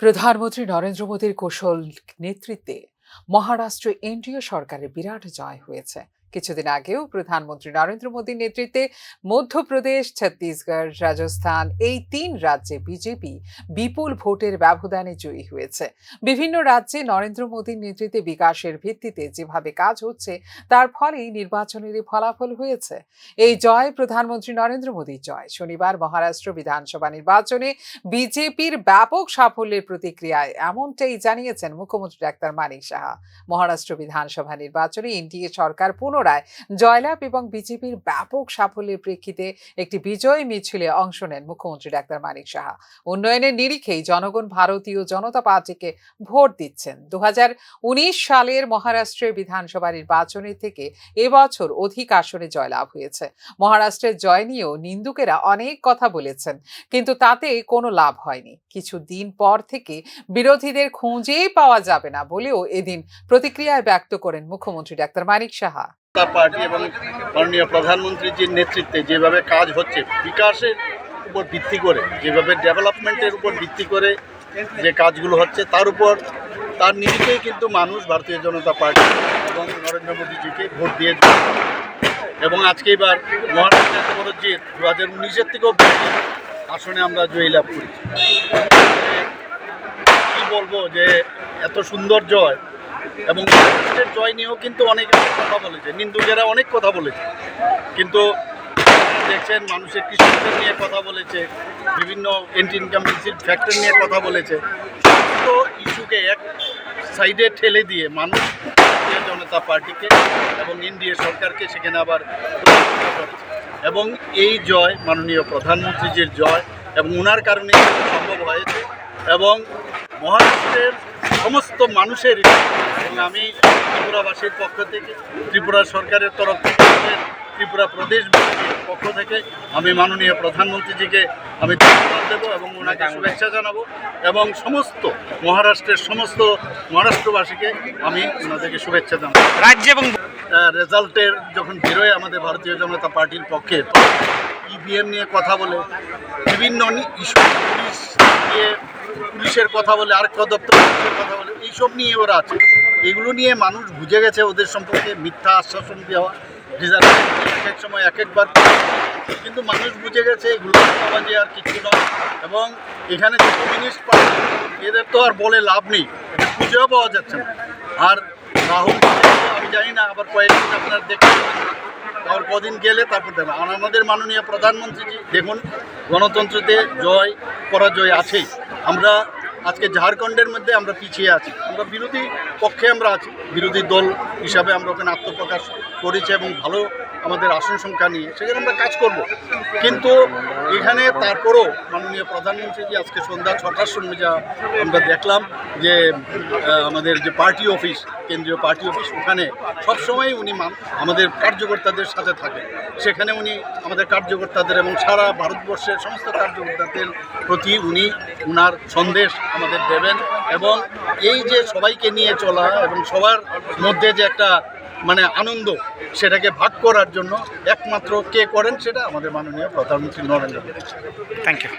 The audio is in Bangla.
প্রধানমন্ত্রী নরেন্দ্র মোদীর কৌশল নেতৃত্বে মহারাষ্ট্র এনডিও সরকারের বিরাট জয় হয়েছে। কিছুদিন আগেও প্রধানমন্ত্রী নরেন্দ্র মোদীর নেতৃত্বে মধ্যপ্রদেশ, ছত্তিশগড়, রাজস্থান এই তিন রাজ্যে বিজেপি বিপুল ভোটের ব্যবধানে জয়ী হয়েছে। বিভিন্ন রাজ্যে নরেন্দ্র মোদীর নেতৃত্বে বিকাশের ভিত্তিতে যেভাবে কাজ হচ্ছে, তার ফলেই নির্বাচনের ফলাফল হয়েছে। এই জয় প্রধানমন্ত্রী নরেন্দ্র মোদীর জয়। শনিবার মহারাষ্ট্র বিধানসভা নির্বাচনে বিজেপির ব্যাপক সাফল্যের প্রতিক্রিয়ায় এমনটাই জানিয়েছেন মুখ্যমন্ত্রী ডাক্তার মানিক সাহা। মহারাষ্ট্র বিধানসভা নির্বাচনে এনডিএ সরকার পুনরায় জয়লাভ এবং বিজেপির ব্যাপক সাফল্যের প্রেক্ষিতে একটি বিজয় মিছিলে অংশ নেন মুখ্যমন্ত্রী ডাক্তার মানিক সাহা। উন্নয়নের নিরিখেই জনগণ ভারতীয় জনতা পার্টিকে ভোট দিচ্ছেন। দু সালের মহারাষ্ট্রের বিধানসভা নির্বাচনের থেকে এবছর অধিক আসনে জয়লাভ হয়েছে। মহারাষ্ট্রের জয় নিয়েও নিন্দুকেরা অনেক কথা বলেছেন, কিন্তু তাতে কোনো লাভ হয়নি। কিছু দিন পর থেকে বিরোধীদের খুঁজেই পাওয়া যাবে না বলেও এদিন প্রতিক্রিয়ায় ব্যক্ত করেন মুখ্যমন্ত্রী ডাক্তার মানিক সাহা। জনতা পার্টি এবং মাননীয় প্রধানমন্ত্রীজির নেতৃত্বে যেভাবে কাজ হচ্ছে, বিকাশের উপর ভিত্তি করে, যেভাবে ডেভেলপমেন্টের উপর ভিত্তি করে যে কাজগুলো হচ্ছে, তার উপর, তার নিরিখেই কিন্তু মানুষ ভারতীয় জনতা পার্টি এবং নরেন্দ্র মোদীজিকে ভোট দিয়েছে এবং আজকে এবার বড় জিত দু হাজার উনিশের থেকেও বেশি আসনে আমরা জয়লাভ করেছি। কি বলব যে, এত সুন্দর জয় এবং জয় নিয়েও কিন্তু অনেক কথা বলেছে। নিন্দুকেরা অনেক কথা বলেছে। কিন্তু দেখছেন, মানুষের কৃষকদের নিয়ে কথা বলেছে, বিভিন্ন এন্টি ইনকামেন্সির ফ্যাক্টর নিয়ে কথা বলেছে। সমস্ত ইস্যুকে এক সাইডে ঠেলে দিয়ে মানুষ ভারতীয় জনতা পার্টিকে এবং এনডিএ সরকারকে সেখানে আবার এবং এই জয় মাননীয় প্রধানমন্ত্রীজির জয় এবং ওনার কারণে সম্ভব হয়েছে। এবং মহারাষ্ট্রের সমস্ত মানুষের এবং আমি ত্রিপুরাবাসীর পক্ষ থেকে ত্রিপুরা সরকারের তরফ থেকে ত্রিপুরা প্রদেশ পক্ষ থেকে আমি মাননীয় প্রধানমন্ত্রীজিকে আমি ধন্যবাদ দেবো এবং ওনাকে শুভেচ্ছা জানাব এবং সমস্ত মহারাষ্ট্রের সমস্ত মহারাষ্ট্রবাসীকে আমি ওনাদেরকে শুভেচ্ছা জানাব। রাজ্য এবং রেজাল্টের যখন বেরোয় আমাদের ভারতীয় জনতা পার্টির পক্ষে ইভিএম নিয়ে কথা বলে, বিভিন্ন ইস্যু পুলিশ নিয়ে, পুলিশের কথা বলে দপ্তরের কথা বলে, এইসব নিয়ে ওরা আছে। এগুলো নিয়ে মানুষ বুঝে গেছে ওদের সম্পর্কে মিথ্যা আশ্বাসন দেওয়া, রিজার্ভেশন এক সময়, এক একবার। কিন্তু মানুষ বুঝে গেছে এগুলো সমাজে আর কিছু নয়। এবং এখানে যে কমিউনিস্ট পার্টি, এদের তো আর বলে লাভ নেই। এদের খুঁজেও পাওয়া যাচ্ছে না। আর রাহুল আমি জানি না, আবার কয়েকদিন আপনার দেখতে না। কদিন গেলে তারপর দেবে আর আমাদের মাননীয় প্রধানমন্ত্রীজি, দেখুন, গণতন্ত্রতে জয়, পরাজয় আছেই আমরা আজকে ঝাড়খণ্ডের মধ্যে আমরা পিছিয়ে আছি আমরা বিরোধী পক্ষে আমরা আছি বিরোধী দল হিসাবে আমরা ওখানে আত্মপ্রকাশ করেছি এবং ভালো আমাদের আসন সংখ্যা নিয়ে, সেখানে আমরা কাজ করব। কিন্তু এখানে তারপরও মাননীয় প্রধানমন্ত্রীজি আজকে সন্ধ্যা ছটার সময় যা আমরা দেখলাম যে আমাদের যে পার্টি অফিস, কেন্দ্রীয় পার্টি অফিস, ওখানে সবসময় উনি আমাদের কার্যকর্তাদের সাথে থাকেন সেখানে উনি আমাদের কার্যকর্তাদের এবং সারা ভারতবর্ষের সমস্ত কার্যকর্তাদের প্রতি উনি উনার সন্দেশ আমাদের দেবেন এবং এই যে সবাইকে নিয়ে চলা এবং সবার মধ্যে যে একটা মানে আনন্দ, সেটাকে ভাগ করার জন্য একমাত্র কে করেন সেটা আমাদের মাননীয় প্রধানমন্ত্রী নরেন্দ্র মোদী। Thank you